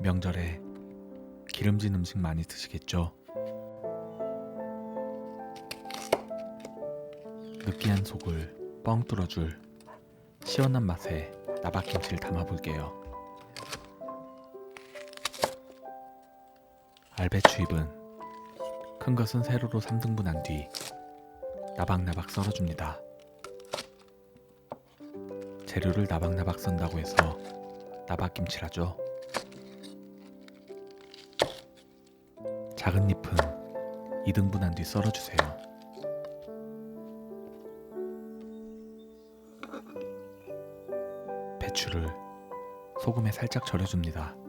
명절에 기름진 음식 많이 드시겠죠? 느끼한 속을 뻥 뚫어줄 시원한 맛의 나박김치를 담아볼게요. 알배추 잎은 큰 것은 세로로 3등분한 뒤 나박나박 썰어줍니다. 재료를 나박나박 썬다고 해서 나박김치라죠. 작은 잎은 2등분한 뒤 썰어주세요. 배추를 소금에 살짝 절여줍니다.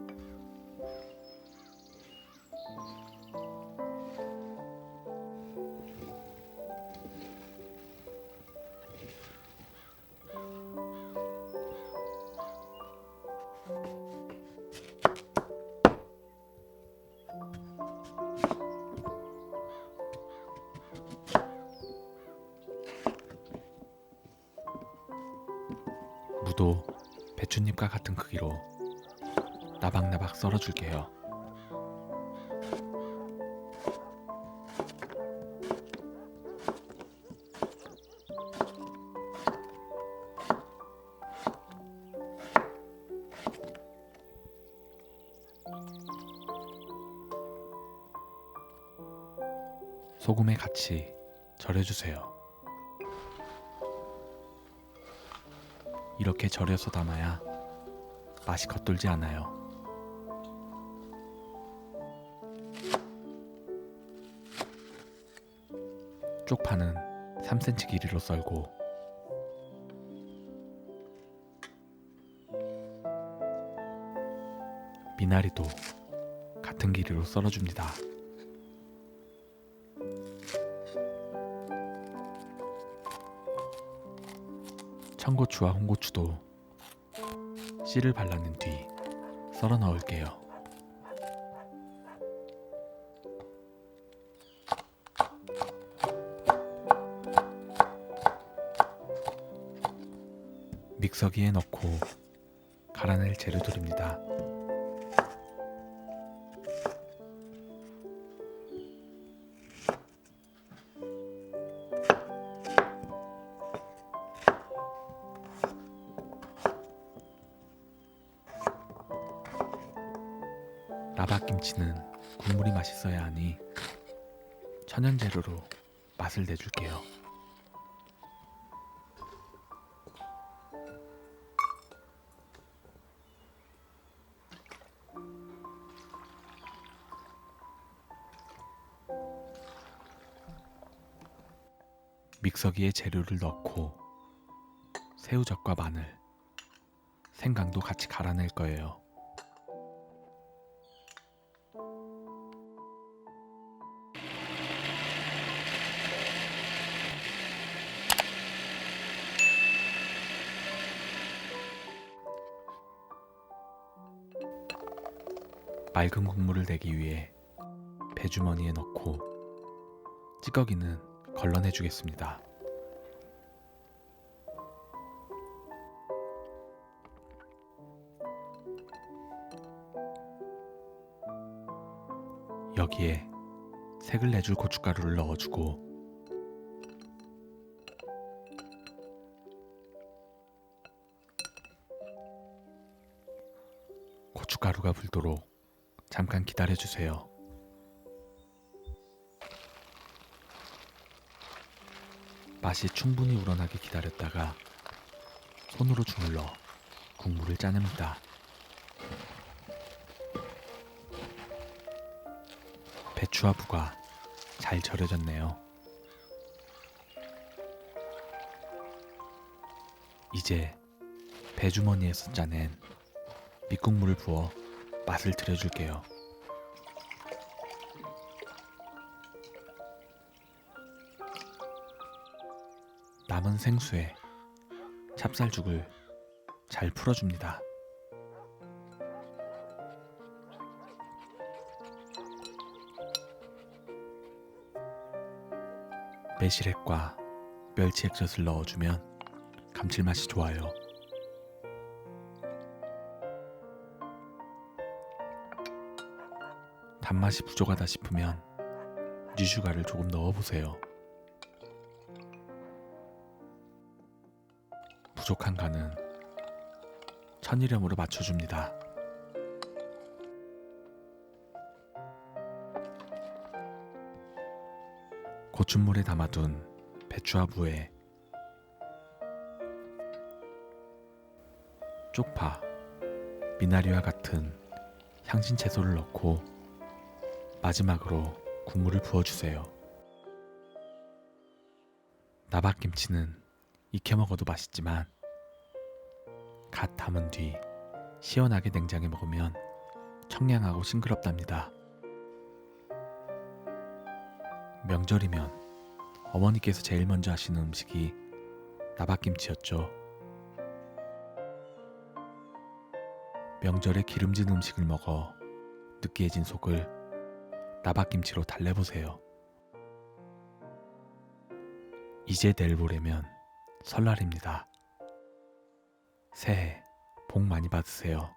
무도 배춧잎과 같은 크기로 나박나박 썰어줄게요. 소금에 같이 절여주세요. 이렇게 절여서 담아야 맛이 겉돌지 않아요. 쪽파는 3cm 길이로 썰고 미나리도 같은 길이로 썰어줍니다. 청고추와 홍고추도 씨를 발라낸 뒤 썰어 넣을게요. 믹서기에 넣고 갈아낼 재료들입니다. 나박김치는 국물이 맛있어야 하니 천연 재료로 맛을 내줄게요. 믹서기에 재료를 넣고 새우젓과 마늘, 생강도 같이 갈아낼 거예요. 맑은 국물을 내기 위해 배주머니에 넣고 찌꺼기는 걸러내 주겠습니다. 여기에 색을 내줄 고춧가루를 넣어주고 고춧가루가 불도록 잠깐 기다려주세요. 맛이 충분히 우러나게 기다렸다가 손으로 주물러 국물을 짜냅니다. 배추와 무가 잘 절여졌네요. 이제 배주머니에서 짜낸 밑국물을 부어 맛을 들여줄게요. 남은 생수에 찹쌀죽을 잘 풀어줍니다. 매실액과 멸치액젓을 넣어주면 감칠맛이 좋아요. 단맛이 부족하다 싶으면 유슈가를 조금 넣어보세요. 부족한 간은 천일염으로 맞춰줍니다. 고춘물에 담아둔 배추와 무에 쪽파, 미나리와 같은 향신 채소를 넣고 마지막으로 국물을 부어주세요. 나박김치는 익혀 먹어도 맛있지만 갓 담은 뒤 시원하게 냉장해 먹으면 청량하고 싱그럽답니다. 명절이면 어머니께서 제일 먼저 하시는 음식이 나박김치였죠. 명절에 기름진 음식을 먹어 느끼해진 속을 나박김치로 달래보세요. 이제 내일 모레면 설날입니다. 새해 복 많이 받으세요.